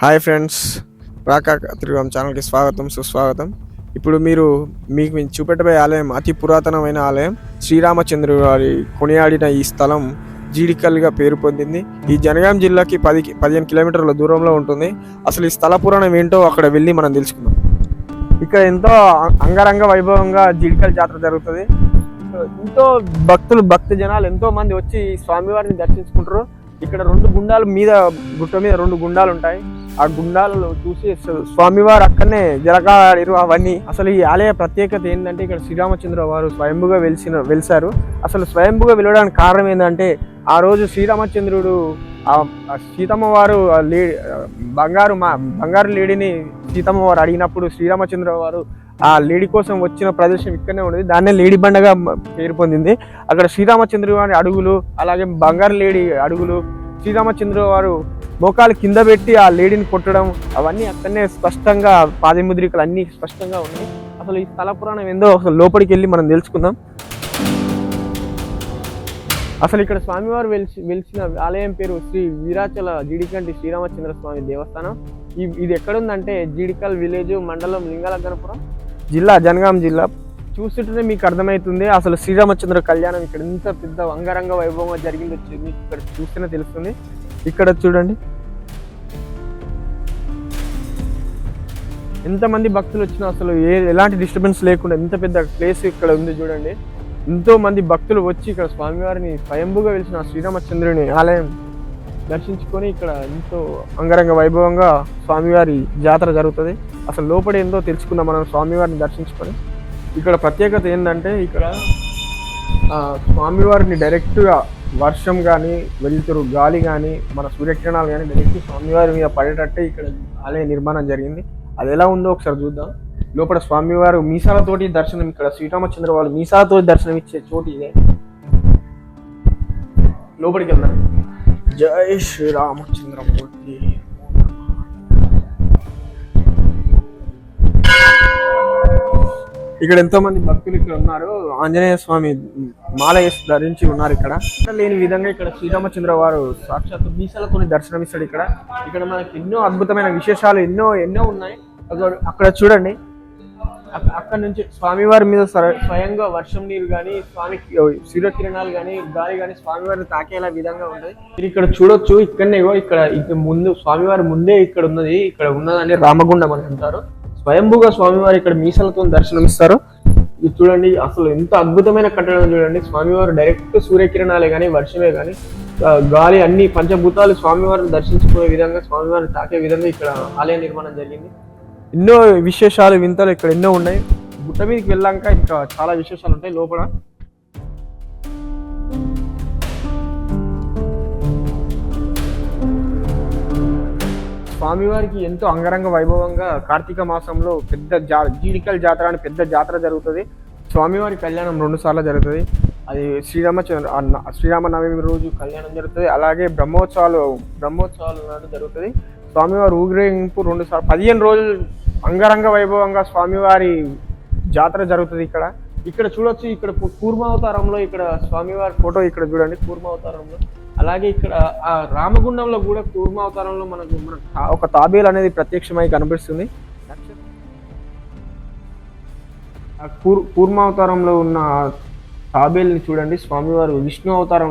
Hi friends రాకా త్రిగం ఛానల్కి స్వాగతం సుస్వాగతం. ఇప్పుడు మీరు మీకు మేము చూపెట్టబోయే ఆలయం అతి పురాతనమైన ఆలయం శ్రీరామచంద్రుడు వారి కొనియాడిన ఈ స్థలం జీడికల్గా పేరు పొందింది. ఈ జనగాం జిల్లాకి పది పదిహేను కిలోమీటర్ల దూరంలో ఉంటుంది. అసలు ఈ స్థల పురాణం ఏంటో అక్కడ వెళ్ళి మనం తెలుసుకుందాం. ఇక్కడ ఎంతో అంగరంగ వైభవంగా జీడికల్ జాతర జరుగుతుంది. ఎంతో భక్తులు భక్తి జనాలు ఎంతో మంది వచ్చి స్వామివారిని దర్శించుకుంటారు. ఇక్కడ రెండు గుండాలు మీద గుట్ట మీద రెండు గుండాలు ఉంటాయి. ఆ గుండాలలో చూసి స్వామివారు అక్కడనే జలకాడిరు అవన్నీ. అసలు ఈ ఆలయ ప్రత్యేకత ఏంటంటే ఇక్కడ శ్రీరామచంద్ర వారు స్వయంభుగా వెలిసిన వెలిసారు అసలు స్వయంభుగా వెలవడానికి కారణం ఏంటంటే ఆ రోజు శ్రీరామచంద్రుడు ఆ సీతమ్మ వారు లే బంగారు మా బంగారు లేడిని సీతమ్మ వారు అడిగినప్పుడు శ్రీరామచంద్ర వారు ఆ లేడీ కోసం వచ్చిన ప్రదేశం ఇక్కడనే ఉండేది. దాన్నే లేడీ బండగా పేరు పొందింది. అక్కడ శ్రీరామచంద్రుడు వారి అడుగులు అలాగే బంగారు లేడీ అడుగులు శ్రీరామచంద్ర వారు మోకాలు కింద పెట్టి ఆ లేడీని కొట్టడం అవన్నీ అక్కడనే స్పష్టంగా పాదముద్రికలు అన్ని స్పష్టంగా ఉన్నాయి. అసలు ఈ స్థల పురాణం ఏందో అసలు లోపలికి వెళ్ళి మనం తెలుసుకుందాం. అసలు ఇక్కడ స్వామివారు వెలిసి వెలిసిన ఆలయం పేరు శ్రీ వీరాచల జీడికంటి శ్రీరామచంద్ర స్వామి దేవస్థానం. ఈ ఇది ఎక్కడుందంటే జీడికల్ విలేజ్ మండలం లింగాలగ్గనపురం జిల్లా జనగాం జిల్లా. చూస్తుంటేనే మీకు అర్థమవుతుంది అసలు శ్రీరామచంద్ర కళ్యాణం ఇక్కడ ఎంత పెద్ద అంగరంగ వైభవంగా జరిగిందో మీకు ఇక్కడ చూస్తేనే తెలుస్తుంది. ఇక్కడ చూడండి. ఎంతమంది భక్తులు వచ్చినా అసలు ఏ ఎలాంటి డిస్టర్బెన్స్ లేకుండా ఎంత పెద్ద ప్లేస్ ఇక్కడ ఉంది చూడండి. ఎంతో మంది భక్తులు వచ్చి ఇక్కడ స్వామివారిని స్వయంభుగా వెలిసిన శ్రీరామచంద్రుని ఆలయం దర్శించుకొని ఇక్కడ ఎంతో అంగరంగ వైభవంగా స్వామివారి జాతర జరుగుతుంది. అసలు లోపల ఏందో తెలుసుకుందాం మనం స్వామివారిని దర్శించుకొని. ఇక్కడ ప్రత్యేకత ఏంటంటే ఇక్కడ స్వామివారిని డైరెక్ట్గా వర్షం కానీ వెలుతురు గాలి కానీ మన సూర్యకిరణాలు కానీ డైరెక్ట్ స్వామివారి మీద పడేటట్టే ఇక్కడ ఆలయ నిర్మాణం జరిగింది. అది ఎలా ఉందో ఒకసారి చూద్దాం. లోపల స్వామివారు మీసాలతోటి దర్శనం ఇక్కడ శ్రీరామచంద్ర వాళ్ళు మీసాలతో దర్శనం ఇచ్చే చోటు ఇదే. లోపలికి వెళ్దాం. జై శ్రీరామచంద్రమూర్తి ఇక్కడ ఎంతో మంది భక్తులు ఇక్కడ ఉన్నారు. ఆంజనేయ స్వామి మాల వేసి ధరించి ఉన్నారు ఇక్కడ. లేని విధంగా ఇక్కడ శ్రీరామచంద్ర వారు సాక్షాత్ మీసాలతో దర్శనమిస్తాడు ఇక్కడ. ఇక్కడ మనకి ఎన్నో అద్భుతమైన విశేషాలు ఎన్నో ఎన్నో ఉన్నాయి. అక్కడ- చూడండి. అక్కడ నుంచి స్వామివారి మీద స్వయంగా వర్షం నీరు కానీ స్వామి సూర్యకిరణాలు కానీ గాలి కానీ స్వామివారిని తాకేలా విధంగా ఉంటుంది మీరు ఇక్కడ చూడొచ్చు ఇక్కడనే ఇక్కడ ఇక్కడ ముందు స్వామివారి ముందే ఇక్కడ ఉన్నది. ఇక్కడ ఉన్నదని రామగుండం అని అంటారు. స్వయంభూగా స్వామివారు ఇక్కడ మీసాలతో దర్శనమిస్తారు. ఇది చూడండి అసలు ఎంత అద్భుతమైన కట్టడం చూడండి. స్వామివారు డైరెక్ట్ సూర్యకిరణాలే కానీ వర్షమే కానీ గాలి అన్ని పంచభూతాలు స్వామివారిని దర్శించుకునే విధంగా స్వామివారిని తాకే విధంగా ఇక్కడ ఆలయ నిర్మాణం జరిగింది. ఎన్నో విశేషాలు వింతలు ఇక్కడ ఎన్నో ఉన్నాయి. గుట్ట మీదకి వెళ్ళాక ఇంకా చాలా విశేషాలు ఉంటాయి లోపల. స్వామివారికి ఎంతో అంగరంగ వైభవంగా కార్తీక మాసంలో పెద్ద జా జీడికల్ జాతర అని పెద్ద జాతర జరుగుతుంది. స్వామివారి కళ్యాణం రెండు సార్లు జరుగుతుంది. అది శ్రీరామచంద్ర శ్రీరామనవమి రోజు కళ్యాణం జరుగుతుంది. అలాగే బ్రహ్మోత్సవాలు బ్రహ్మోత్సవాలు నాడు జరుగుతుంది. స్వామివారి ఊరేగింపు రెండు సార్లు పదిహేను రోజులు అంగరంగ వైభవంగా స్వామివారి జాతర జరుగుతుంది ఇక్కడ. ఇక్కడ చూడొచ్చు ఇక్కడ కూర్మావతారంలో ఇక్కడ స్వామివారి ఫోటో ఇక్కడ చూడండి కూర్మావతారంలో. అలాగే ఇక్కడ ఆ రామగుండంలో కూడా కూర్మావతారంలో మనకు మన ఒక తాబేలు అనేది ప్రత్యక్షమై కనిపిస్తుంది. ఆ కూర్ కూర్మావతారంలో ఉన్న తాబేల్ని చూడండి. స్వామివారు విష్ణు అవతారం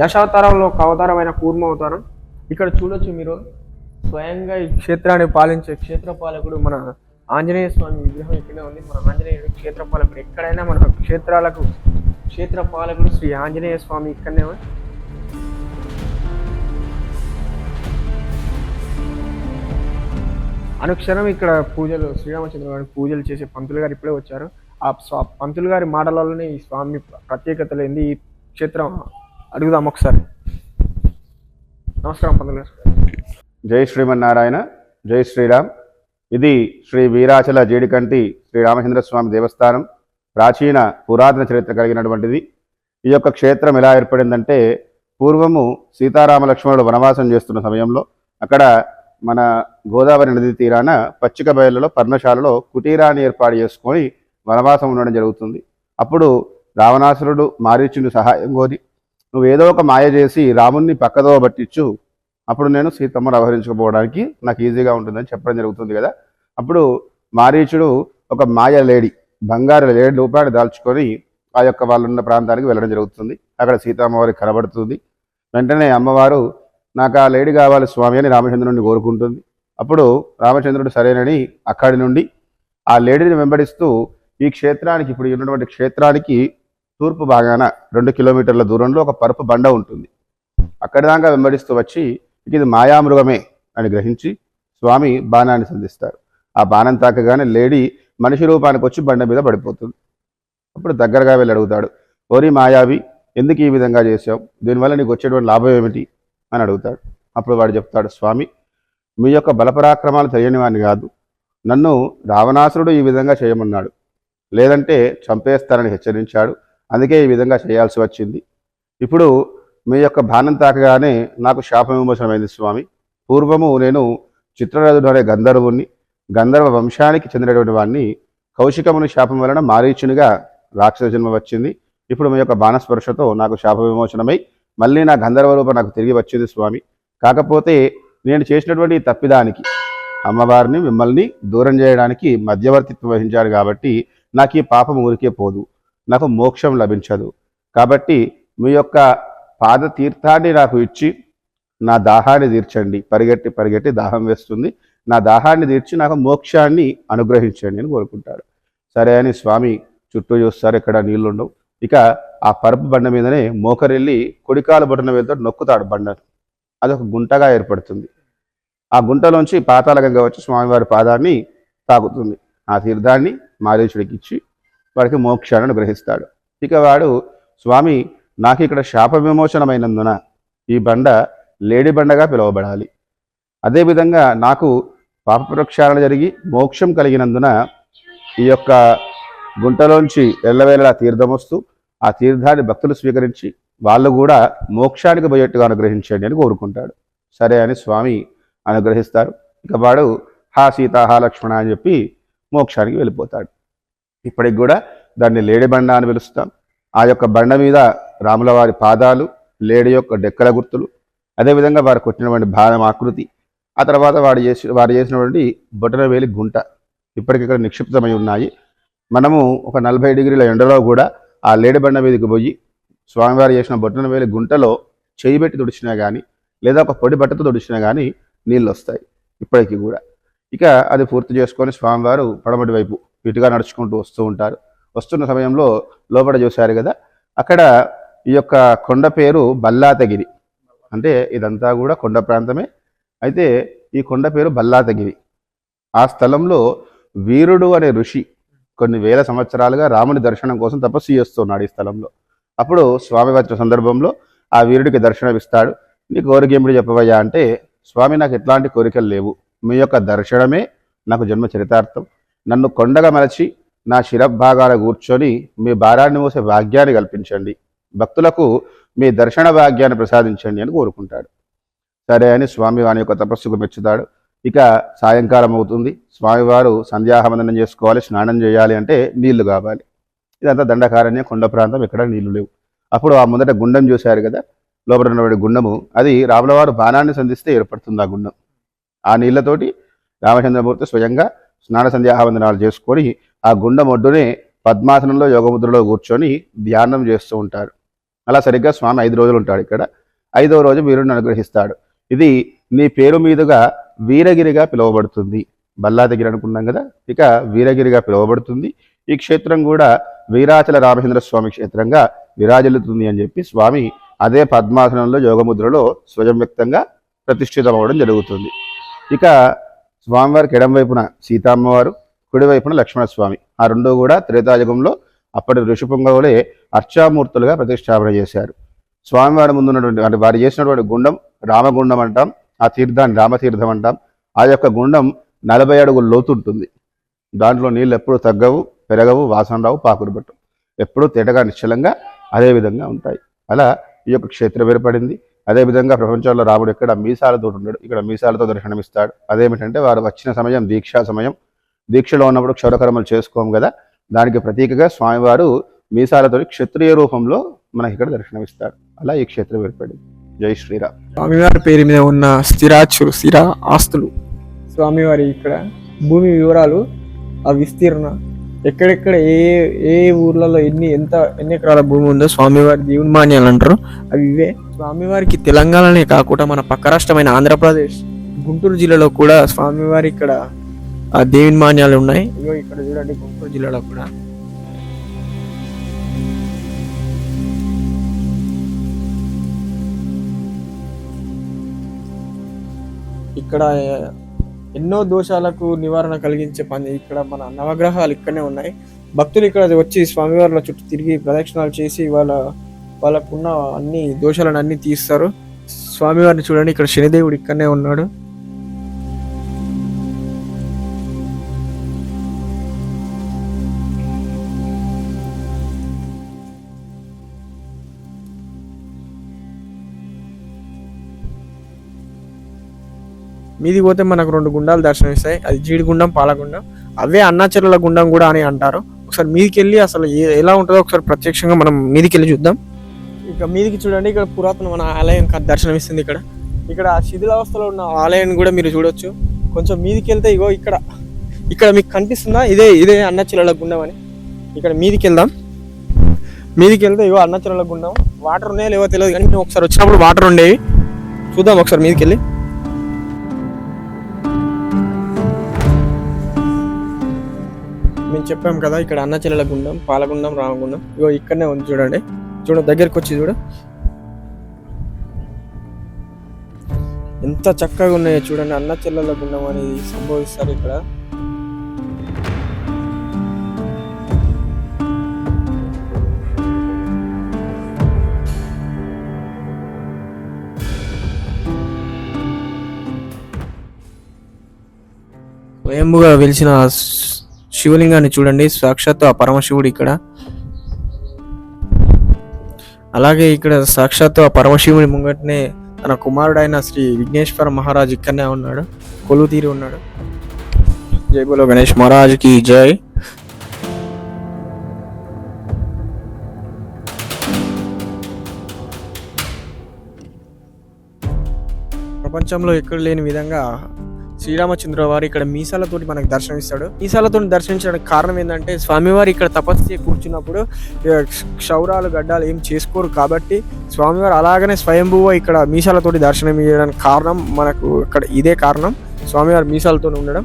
దశావతారంలో ఒక అవతారమైన కూర్మ అవతారం. ఇక్కడ చూడొచ్చు మీరు. స్వయంగా ఈ క్షేత్రాన్ని పాలించే క్షేత్రపాలకుడు మన ఆంజనేయ స్వామి విగ్రహం ఇక్కడే ఉంది. మన ఆంజనేయుడు క్షేత్రపాలకుడు. ఎక్కడైనా మన క్షేత్రాలకు క్షేత్రపాలకుడు శ్రీ ఆంజనేయ స్వామి ఇక్కడనే అనుక్షణం ఇక్కడ పూజలు శ్రీరామచంద్ర గారి పూజలు చేసే పంతులు గారు ఇప్పుడే వచ్చారు. ఆ స్వా- పంతులు గారి మాటలలోనే ఈ స్వామి ప్రత్యేకతలు ఏంది? ఈ క్షేత్రం అడుగుదాం ఒకసారి. నమస్కారం పంతులు గారు. జై శ్రీమన్నారాయణ జై శ్రీరామ్. ఇది శ్రీ వీరాచల జీడికంటి శ్రీ రామచంద్ర స్వామి దేవస్థానం ప్రాచీన పురాతన చరిత్ర కలిగినటువంటిది. ఈ యొక్క క్షేత్రం ఎలా ఏర్పడిందంటే పూర్వము సీతారామ లక్ష్మణుడు వనవాసం చేస్తున్న సమయంలో అక్కడ మన గోదావరి నది తీరాన పచ్చిక బయలులో పర్ణశాలలో కుటీరాన్ని ఏర్పాటు చేసుకొని వనవాసం ఉండడం జరుగుతుంది. అప్పుడు రావణాసురుడు మారీచుని సహాయం కోరి నువ్వు ఏదో ఒక మాయ చేసి రాముణ్ణి పక్కదో పట్టించు. అప్పుడు నేను సీతమ్మను అవహరించుకుపోవడానికి నాకు ఈజీగా ఉంటుందని చెప్పడం జరుగుతుంది కదా. అప్పుడు మారీచుడు ఒక మాయ లేడి బంగారు లేడి రూపాన్ని దాల్చుకొని ఆ యొక్క వాళ్ళున్న ప్రాంతానికి వెళ్ళడం జరుగుతుంది. అక్కడ సీతమ్మవారి కనబడుతుంది. వెంటనే అమ్మవారు నాకు ఆ లేడీ కావాలి స్వామి అని రామచంద్రుడిని కోరుకుంటుంది. అప్పుడు రామచంద్రుడు సరేనని అక్కడి నుండి ఆ లేడీని వెంబడిస్తూ ఈ క్షేత్రానికి ఇప్పుడు ఉన్నటువంటి క్షేత్రానికి తూర్పు భాగాన రెండు కిలోమీటర్ల దూరంలో ఒక పరుపు బండ ఉంటుంది. అక్కడి దాకా వెంబడిస్తూ వచ్చి ఇది మాయామృగమే అని గ్రహించి స్వామి బాణాన్ని సంధిస్తారు. ఆ బాణం తాకగానే లేడీ మనిషి రూపానికి వచ్చి బండ మీద పడిపోతుంది. అప్పుడు దగ్గరగా వెళ్ళి అడుగుతాడు ఓరి మాయావి ఎందుకు ఈ విధంగా చేసావు దీనివల్ల నీకు వచ్చేటువంటి లాభం ఏమిటి? అని అడుగుతాడు. అప్పుడు వాడు చెప్తాడు స్వామి మీ యొక్క బలపరాక్రమాలు తెలియని వాడిని కాదు. నన్ను రావణాసురుడు ఈ విధంగా చేయమన్నాడు. లేదంటే చంపేస్తానని హెచ్చరించాడు. అందుకే ఈ విధంగా చేయాల్సి వచ్చింది. ఇప్పుడు మీ యొక్క బాణం తాకగానే నాకు శాప విమోచనమైంది స్వామి. పూర్వము నేను చిత్రరథుడు అనే గంధర్వుణ్ణి గంధర్వ వంశానికి చెందినటువంటి వాడిని కౌశికముని శాపం వలన మారీచునిగా రాక్షస జన్మ వచ్చింది. ఇప్పుడు మీ యొక్క బాణస్పర్శతో నాకు శాప విమోచనమై మళ్ళీ నా గంధర్వ రూపం నాకు తిరిగి వచ్చింది స్వామి. కాకపోతే నేను చేసినటువంటి తప్పిదానికి అమ్మవారిని మిమ్మల్ని దూరం చేయడానికి మధ్యవర్తిత్వం వహించాడు కాబట్టి నాకు ఈ పాపం ఊరికే పోదు. నాకు మోక్షం లభించదు. కాబట్టి మీ యొక్క పాద తీర్థాన్ని నాకు ఇచ్చి నా దాహాన్ని తీర్చండి. పరిగెట్టి పరిగెట్టి దాహం వేస్తుంది. నా దాహాన్ని తీర్చి నాకు మోక్షాన్ని అనుగ్రహించండి అని కోరుకుంటాడు. సరే అని స్వామి చుట్టూ చూస్తారు ఇక్కడ నీళ్ళుండవు ఇక ఆ పరుపు బండ మీదనే మోకరెళ్ళి కుడికాలు బొటన వేలతో నొక్కుతాడు బండను అదొక గుంటగా ఏర్పడుతుంది. ఆ గుంటలోంచి పాతాల గంగ వచ్చి స్వామివారి పాదాన్ని తాకుతుంది. ఆ తీర్థాన్ని మారీచుడికి ఇచ్చి వాడికి మోక్షాన్ని గ్రహిస్తాడు ఇక వాడు స్వామి నాకు ఇక్కడ శాప విమోచనమైనందున ఈ బండ లేడి బండగా పిలువబడాలి. అదేవిధంగా నాకు పాపప్రక్షాళన జరిగి మోక్షం కలిగినందున ఈ యొక్క గుంటలోంచి ఎల్లవేళలా తీర్థం వస్తూ ఆ తీర్థాన్ని భక్తులు స్వీకరించి వాళ్ళు కూడా మోక్షానికి పోయేట్టుగా అనుగ్రహించండి అని కోరుకుంటాడు. సరే అని స్వామి అనుగ్రహిస్తారు. ఇక వాడు హా సీత హా లక్ష్మణ అని చెప్పి మోక్షానికి వెళ్ళిపోతాడు. ఇప్పటికి కూడా దాన్ని లేడి బండ అని పిలుస్తాం. ఆ యొక్క బండ మీద రాముల వారి పాదాలు లేడి యొక్క డెక్కల గుర్తులు అదేవిధంగా వారు కొట్టినటువంటి బాణం ఆకృతి ఆ తర్వాత వాడు చేసి వారు చేసినటువంటి బొటనవేలి గుంట ఇప్పటికిక్కడ నిక్షిప్తమై ఉన్నాయి. మనము ఒక నలభై డిగ్రీల ఎండలో కూడా ఆ లేడిబండ మీదకి పోయి స్వామివారు చేసిన బొటనవేలి గుంటలో చేయి పెట్టి తుడిచినా కానీ లేదా ఒక పొడి బట్టతో తుడిచినా కానీ నీళ్ళు వస్తాయి ఇప్పటికీ కూడా. ఇక అది పూర్తి చేసుకొని స్వామివారు పడమటి వైపు ఇటుగా నడుచుకుంటూ వస్తూ ఉంటారు. వస్తున్న సమయంలో లోపల చూశారు కదా అక్కడ ఈ యొక్క కొండ పేరు బల్లాతగిరి. అంటే ఇదంతా కూడా కొండ ప్రాంతమే. అయితే ఈ కొండ పేరు బల్లాతగిరి. ఆ స్థలంలో వీరుడు అనే ఋషి కొన్ని వేల సంవత్సరాలుగా రాముని దర్శనం కోసం తపస్సు చేస్తున్నాడు ఈ స్థలంలో. అప్పుడు స్వామి వచ్చిన సందర్భంలో ఆ వీరుడికి దర్శనమిస్తాడు. నీ కోరిక ఏమిటి చెప్పవయ్యా? అంటే స్వామి నాకు ఎట్లాంటి కోరికలు లేవు. మీ యొక్క దర్శనమే నాకు జన్మ చరితార్థం. నన్ను కొండగా మలచి నా శిరభాగాల కూర్చొని మీ భారాన్ని మోసే భాగ్యాన్ని కల్పించండి. భక్తులకు మీ దర్శన భాగ్యాన్ని ప్రసాదించండి అని కోరుకుంటాడు. సరే అని స్వామి వాని యొక్క తపస్సుకు మెచ్చుతాడు. ఇక సాయంకాలం అవుతుంది. స్వామివారు సంధ్యాహవందనం చేసుకోవాలి స్నానం చేయాలి అంటే నీళ్ళు కావాలి. ఇదంతా దండకారణ్య కొండ ప్రాంతం ఇక్కడ నీళ్ళు లేవు. అప్పుడు ఆ ముందట గుండం చూశారు కదా లోపల ఉన్నటువంటి గుండము. అది రాములవారు బాణాన్ని సంధిస్తే ఏర్పడుతుంది ఆ గుండం. ఆ నీళ్ళతోటి రామచంద్రమూర్తి స్వయంగా స్నాన సంధ్యాహవందనాలు చేసుకొని ఆ గుండం ఒడ్డునే పద్మాసనంలో యోగముద్రలో కూర్చొని ధ్యానం చేస్తూ ఉంటారు. అలా సరిగ్గా స్వామి ఐదు రోజులు ఉంటాడు ఇక్కడ. ఐదవ రోజు వీరుని అనుగ్రహిస్తాడు. ఇది నీ పేరు మీదుగా వీరగిరిగా పిలువబడుతుంది. బల్లాదగిరి అనుకున్నాం కదా ఇక వీరగిరిగా పిలువబడుతుంది. ఈ క్షేత్రం కూడా వీరాచల రామచంద్ర స్వామి క్షేత్రంగా విరాజిల్లుతుంది అని చెప్పి స్వామి అదే పద్మాసనంలో యోగముద్రలో స్వయం వ్యక్తంగా ప్రతిష్ఠితమవడం జరుగుతుంది. ఇక స్వామివారికి ఎడం వైపున సీతామ్మవారు కుడివైపున లక్ష్మణ లక్ష్మణస్వామి. ఆ రెండు కూడా త్రేతాయుగంలో అప్పటి ఋషిపుంగవులే అర్చామూర్తులుగా ప్రతిష్టాపన చేశారు. స్వామివారి ముందు ఉన్నటువంటి వారు చేసినటువంటి గుండం రామగుండం అంటాం. ఆ తీర్థాన్ని రామతీర్థం అంటాం. ఆ యొక్క గుండం నలభై అడుగుల లోతు ఉంటుంది. దాంట్లో నీళ్ళు ఎప్పుడు తగ్గవు పెరగవు వాసన రావు పాకురు పట్టు ఎప్పుడూ తేటగా నిశ్చలంగా అదే విధంగా ఉంటాయి. అలా ఈ యొక్క క్షేత్రం ఏర్పడింది. అదేవిధంగా ప్రపంచంలో రాముడు ఇక్కడ మీసాలతో ఉండడు. ఇక్కడ మీసాలతో దర్శనమిస్తాడు. అదేమిటంటే వారు వచ్చిన సమయం దీక్షా సమయం. దీక్షలో ఉన్నప్పుడు క్షౌరకర్మలు చేసుకోము కదా. దానికి ప్రతీకగా స్వామివారు మీసాలతో క్షత్రియ రూపంలో మనకి ఇక్కడ దర్శనమిస్తాడు. అలా ఈ క్షేత్రం ఏర్పడింది. జై శ్రీరామ్. స్వామివారి పేరు మీద ఉన్న స్థిరాచులు స్థిర ఆస్తులు. స్వామివారి ఇక్కడ భూమి వివరాలు ఆ విస్తీర్ణ. ఎక్కడెక్కడ ఏ ఏ ఊర్లలో ఎన్ని ఎంత ఎన్ని ఎకరాల భూమి ఉందో స్వామివారి దేవుని మాన్యాలు అంటారు. అవి ఇవే. స్వామివారికి తెలంగాణనే కాకుండా మన పక్క రాష్ట్రమైన ఆంధ్రప్రదేశ్ గుంటూరు జిల్లాలో కూడా స్వామివారి ఇక్కడ ఆ దేవుని మాన్యాలు ఉన్నాయి. ఇగో ఇక్కడ చూడండి గుంటూరు జిల్లాలో కూడా. ఇక్కడ ఎన్నో దోషాలకు నివారణ కలిగించే పని ఇక్కడ మన నవగ్రహాలు ఇక్కడనే ఉన్నాయి. భక్తులు ఇక్కడ వచ్చి స్వామివార్ల చుట్టూ తిరిగి ప్రదక్షిణాలు చేసి వాళ్ళ వాళ్ళకున్న అన్ని దోషాలను అన్ని తీస్తారు. స్వామివారిని చూడండి ఇక్కడ శనిదేవుడు ఇక్కడనే ఉన్నాడు. మీది పోతే మనకు రెండు గుండాలు దర్శనమిస్తాయి అది జీడిగుండం పాలగుండం. అవే అన్నాచెరుల గుండం కూడా అని అంటారు. ఒకసారి మీదికి వెళ్ళి అసలు ఏ- ఎలా ఉంటుందో ఒకసారి ప్రత్యక్షంగా మనం మీదికి వెళ్ళి చూద్దాం. ఇక మీదికి చూడండి ఇక్కడ పురాతన మన ఆలయం దర్శనం దర్శనమిస్తుంది ఇక్కడ. ఇక్కడ శిథిలావస్థలో ఉన్న ఆలయం కూడా మీరు చూడొచ్చు. కొంచెం మీదికి వెళ్తే ఇగో ఇక్కడ ఇక్కడ మీకు కనిపిస్తుందా? ఇదే ఇదే అన్నచెరుల గుండం అని. ఇక్కడ మీదికి వెళ్దాం మీదికి వెళ్తే ఇగో అన్నచెరుల గుండం. వాటర్ ఉన్నాయో లేవో తెలియదు కానీ ఒకసారి వచ్చినప్పుడు వాటర్ ఉండేవి. చూద్దాం ఒకసారి మీదికి వెళ్ళి మేము చెప్పాం కదా ఇక్కడ అన్నచెల్లెల గుండం పాలగుండం రామగుండం ఇగో ఇక్కడనే ఉంది చూడండి. చూడ దగ్గరికి వచ్చి చూడ. ఎంత చక్కగా ఉన్నాయో చూడండి అన్న చెల్లెల గుండం అనేది సంభవిస్తారు ఇక్కడ. స్వయంభుగా వెలిసిన శివలింగాన్ని చూడండి. సాక్షాత్తు ఆ పరమశివుడు ఇక్కడ. అలాగే ఇక్కడ సాక్షాత్తు ఆ పరమశివుని ముంగటనే తన కుమారుడైన శ్రీ విఘ్నేశ్వర మహారాజ్ ఇక్కడనే ఉన్నాడు. కొలువు తీరి ఉన్నాడు. జై బోలో గణేష్ మహారాజ్కి జై. ప్రపంచంలో ఎక్కడ లేని విధంగా శ్రీరామచంద్ర వారు ఇక్కడ మీసాలతోటి మనకు దర్శనమిస్తాడు. మీసాలతో దర్శించడానికి కారణం ఏంటంటే స్వామివారు ఇక్కడ తపస్సు కూర్చున్నప్పుడు క్షౌరాలు గడ్డాలు ఏం చేసుకోరు కాబట్టి స్వామివారు అలాగనే స్వయంభువ ఇక్కడ మీసాలతోటి దర్శనం ఇవ్వడానికి కారణం మనకు ఇక్కడ ఇదే కారణం. స్వామివారు మీసాలతో ఉండడం.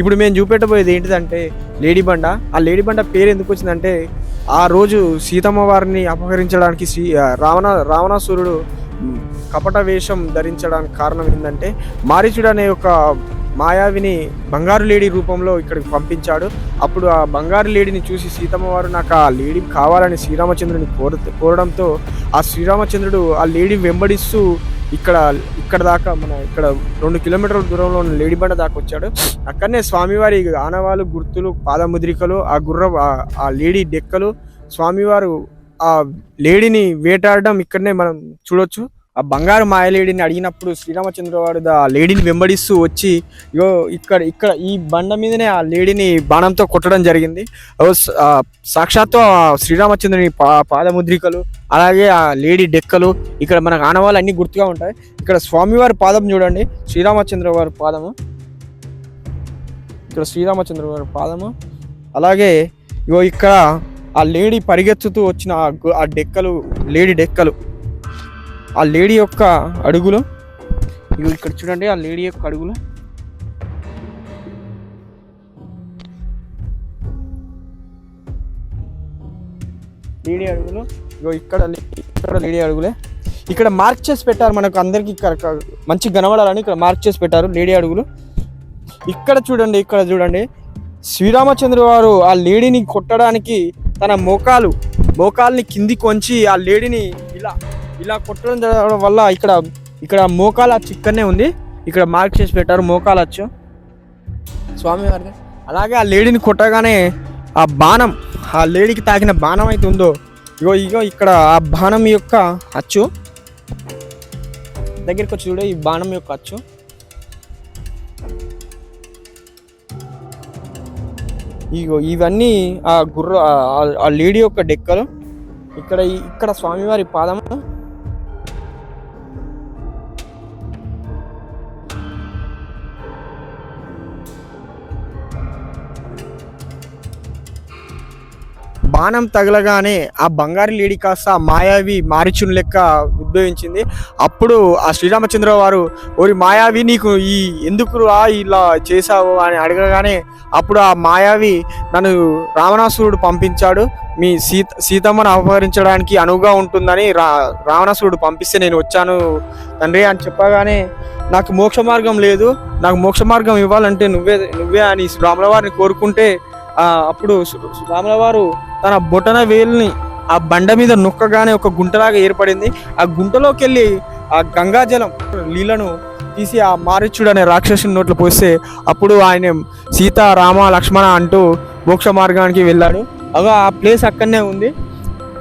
ఇప్పుడు మేము చూపెట్టబోయేది ఏంటిదంటే లేడీ బండ. ఆ లేడీ బండ పేరు ఎందుకు వచ్చిందంటే ఆ రోజు సీతమ్మ వారిని అపహరించడానికి శ్రీ రావణ రావణాసురుడు కపట వేషం ధరించడానికి కారణం ఏంటంటే మారీచుడు అనే ఒక మాయావిని బంగారు లేడీ రూపంలో ఇక్కడికి పంపించాడు. అప్పుడు ఆ బంగారు లేడీని చూసి సీతమ్మ వారు నాకు ఆ లేడీ కావాలని శ్రీరామచంద్రుని కోర కోరడంతో ఆ శ్రీరామచంద్రుడు ఆ లేడీ వెంబడిస్తూ ఇక్కడ ఇక్కడ దాకా మన ఇక్కడ రెండు కిలోమీటర్ల దూరంలో ఉన్న లేడీ బండ దాకా వచ్చాడు. అక్కడనే స్వామివారి ఆనవాలు గుర్తులు పాదముద్రికలు ఆ గుర్ర ఆ లేడీ డెక్కలు స్వామివారు ఆ లేడీని వేటాడడం ఇక్కడనే మనం చూడొచ్చు. ఆ బంగారు మాయలేడిని అడిగినప్పుడు శ్రీరామచంద్రవాడు ఆ లేడీని వెంబడిస్తూ వచ్చి ఇగో ఇక్కడ ఇక్కడ ఈ బండ మీదనే ఆ లేడీని బాణంతో కొట్టడం జరిగింది. సాక్షాత్తు శ్రీరామచంద్రుని పా పాదముద్రికలు అలాగే ఆ లేడీ డెక్కలు ఇక్కడ మనకు ఆనవాళ్ళు అన్ని గుర్తుగా ఉంటాయి. ఇక్కడ స్వామివారి పాదం చూడండి శ్రీరామచంద్ర వారి పాదము. ఇక్కడ శ్రీరామచంద్ర వారి పాదము. అలాగే ఇగో ఇక్కడ ఆ లేడీ పరిగెత్తుతూ వచ్చిన ఆ డెక్కలు లేడీ డెక్కలు. ఆ లేడీ యొక్క అడుగులు. ఇవి ఇక్కడ చూడండి ఆ లేడీ యొక్క అడుగులు. లేడీ అడుగులు. ఇగో ఇక్కడ లే- ఇక్కడ లేడీ అడుగులే. ఇక్కడ మార్క్ చేసి పెట్టారు మనకు అందరికి ఇక్కడ మంచి కనబడాలని ఇక్కడ మార్క్ చేసి పెట్టారు లేడీ అడుగులు. ఇక్కడ చూడండి ఇక్కడ చూడండి. శ్రీరామచంద్ర వారు ఆ లేడీని కొట్టడానికి తన మోకాలు మోకాల్ని కిందికి వంచి ఆ లేడీని ఇలా ఇలా కొట్టడం జరగడం వల్ల ఇక్కడ ఇక్కడ మోకాలు చిక్కనే ఇక్కడనే ఉంది. ఇక్కడ మార్క్ చేసి పెట్టారు మోకాల అచ్చు. స్వామివారిని అలాగే ఆ లేడీని కొట్టగానే ఆ బాణం ఆ లేడీకి తాకిన బాణం అయితే ఉందో ఇగో ఇగో ఇక్కడ ఆ బాణం యొక్క అచ్చు. దగ్గరికి వచ్చి చూడ ఈ బాణం యొక్క అచ్చు. ఇగో ఇవన్నీ ఆ గుర్ర ఆ- లేడీ యొక్క డెక్కలు. ఇక్కడ ఇక్కడ స్వామివారి పాదము. బాణం తగలగానే ఆ బంగారు లేడి కాస్త మాయావి మారిచుని లెక్క ఉద్భవించింది. అప్పుడు ఆ శ్రీరామచంద్ర వారు ఓరి మాయావి నీకు ఈ ఎందుకు రా ఇలా చేశావు? అని అడగగానే అప్పుడు ఆ మాయావి నన్ను రావణాసురుడు పంపించాడు. మీ సీత సీతమ్మను అపహరించడానికి అనువుగా ఉంటుందని రా రావణాసురుడు పంపిస్తే నేను వచ్చాను తండ్రి అని చెప్పగానే నాకు మోక్ష మార్గం లేదు. నాకు మోక్ష మార్గం ఇవ్వాలంటే నువ్వే నువ్వే అని రాముల వారిని కోరుకుంటే అప్పుడు రాముల వారు తన బొటన వేలుని ఆ బండ మీద నొక్కగానే ఒక గుంటలాగా ఏర్పడింది. ఆ గుంటలోకి వెళ్ళి ఆ గంగాజలం నీళ్ళను తీసి ఆ మారిచుడు అనే రాక్షసుని నోట్లు పోస్తే అప్పుడు ఆయన సీత రామ లక్ష్మణ అంటూ మోక్ష మార్గానికి వెళ్ళాడు. అగా ఆ ప్లేస్ అక్కడనే ఉంది.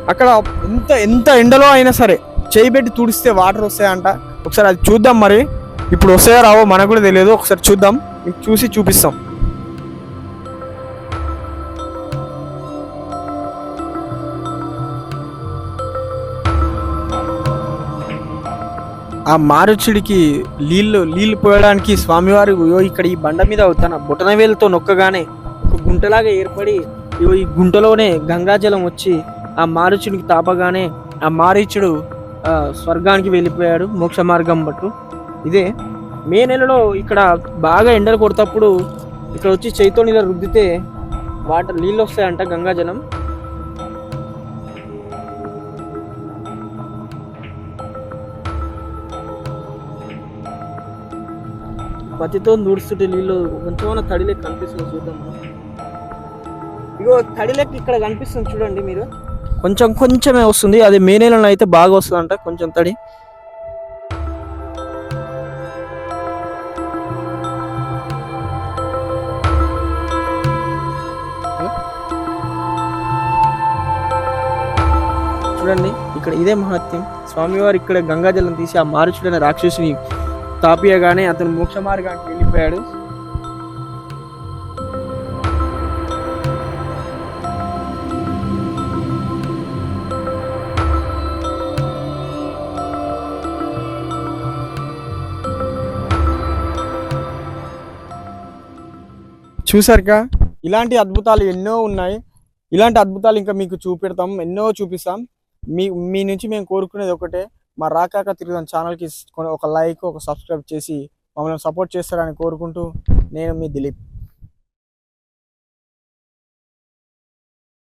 అక్కడ ఎంత ఎంత ఎండలో అయినా సరే చేయి పెట్టి తుడిస్తే వాటర్ వస్తాయంట. ఒకసారి అది చూద్దాం మరి. ఇప్పుడు వస్తాయో రావో మనకు కూడా తెలియదు. ఒకసారి చూద్దాం. చూసి చూపిస్తాం. ఆ మారుచుడికి నీళ్ళు నీళ్ళు పోయడానికి స్వామివారు ఇగో ఇక్కడ ఈ బండ మీద తన బొటనవేలుతో నొక్కగానే ఒక గుంటలాగా ఏర్పడి ఇగో ఈ గుంటలోనే గంగాజలం వచ్చి ఆ మారుచుడికి తాపగానే ఆ మారీచుడు స్వర్గానికి వెళ్ళిపోయాడు మోక్ష మార్గం పట్టు ఇదే మే నెలలో ఇక్కడ బాగా ఎండలు కొడతప్పుడు ఇక్కడ వచ్చి చేయితో నీళ్ళ రుద్దితే వాటర్ నీళ్ళు వస్తాయంట గంగాజలం. బతితో దూడుస్తుంటే నీళ్ళు కొంచెం తడి లెక్క కనిపిస్తుంది చూద్దాం ఇగో తడి లెక్క ఇక్కడ కనిపిస్తుంది చూడండి మీరు. కొంచెం కొంచెమే వస్తుంది. అది మే నెలలో అయితే బాగా వస్తుందంట కొంచెం తడి. చూడండి ఇక్కడ ఇదే మహత్యం. స్వామివారు ఇక్కడ గంగాజలం తీసి ఆ మారుచుడైన రాక్షసుని తాపియగానే అతను మోక్ష మార్గానికి వెళ్ళిపోయాడు. చూసారుగా? ఇలాంటి అద్భుతాలు ఎన్నో ఉన్నాయి. ఇలాంటి అద్భుతాలు ఇంకా మీకు చూపెడతాం. ఎన్నో చూపిస్తాం. మీ మీ నుంచి మేము కోరుకునేది ఒకటే. మా రాకాక తిరుగుదాం ఛానల్కి ఒక లైక్ ఒక సబ్స్క్రైబ్ చేసి మమ్మల్ని సపోర్ట్ చేస్తారని కోరుకుంటూ నేను మీ దిలీప్.